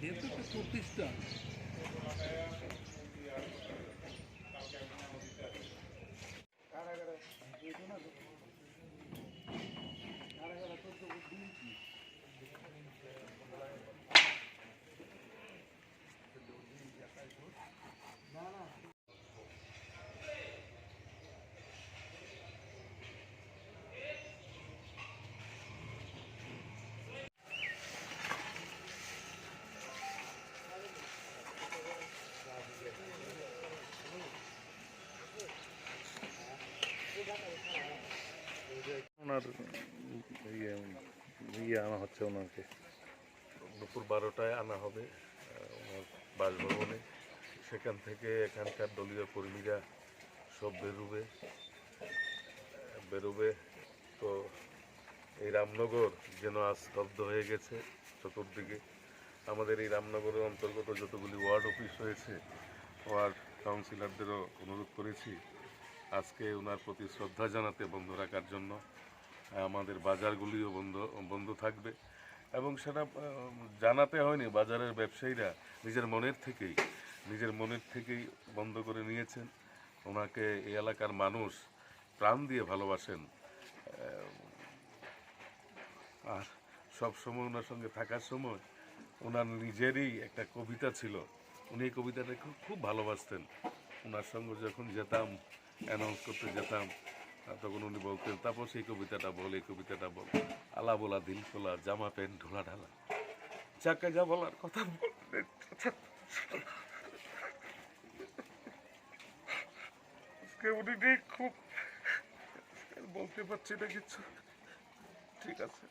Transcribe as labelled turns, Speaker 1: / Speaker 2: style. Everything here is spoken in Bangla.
Speaker 1: dentro do questão.
Speaker 2: ওনার ইয়ে ইয়ে আনা হচ্ছে ওনাকে। দুপুর বারোটায় আনা হবে ওনার বাসভবনে। সেখান থেকে এখানকার দলীয় কর্মীরা সব বেরোবে। বেরোবে তো এই রামনগর যেন আজ স্তব্ধ হয়ে গেছে চতুর্দিকে। আমাদের এই রামনগরের অন্তর্গত যতগুলি ওয়ার্ড অফিস রয়েছে, ওয়ার্ড কাউন্সিলরদেরও অনুরোধ করেছি আজকে ওনার প্রতি শ্রদ্ধা জানাতে বন্ধ রাখার জন্য আমাদের বাজারগুলিও বন্ধ বন্ধ থাকবে। এবং সেটা জানাতে হয়নি, বাজারের ব্যবসায়ীরা নিজের মনের থেকেই, নিজের মনের থেকেই বন্ধ করে নিয়েছেন। ওনাকে এই এলাকার মানুষ প্রাণ দিয়ে ভালোবাসেন। আর সব সময় ওনার সঙ্গে থাকার সময় ওনার নিজেরই একটা কবিতা ছিল। উনি এই কবিতাটা খুব খুব ভালোবাসতেন। ওনার সঙ্গে যখন যেতাম অ্যানাউন্স করতে যেতাম তখন উনি বলতেন তারপর সেই কবিতাটা বল, এই কবিতাটা বল। আলা বলা, দিল খোলা, জামা প্যান্ট, ঢোলা ঢালা। চাকা যা বলার কথা খুব বলতে পারছি না কিছু। ঠিক আছে।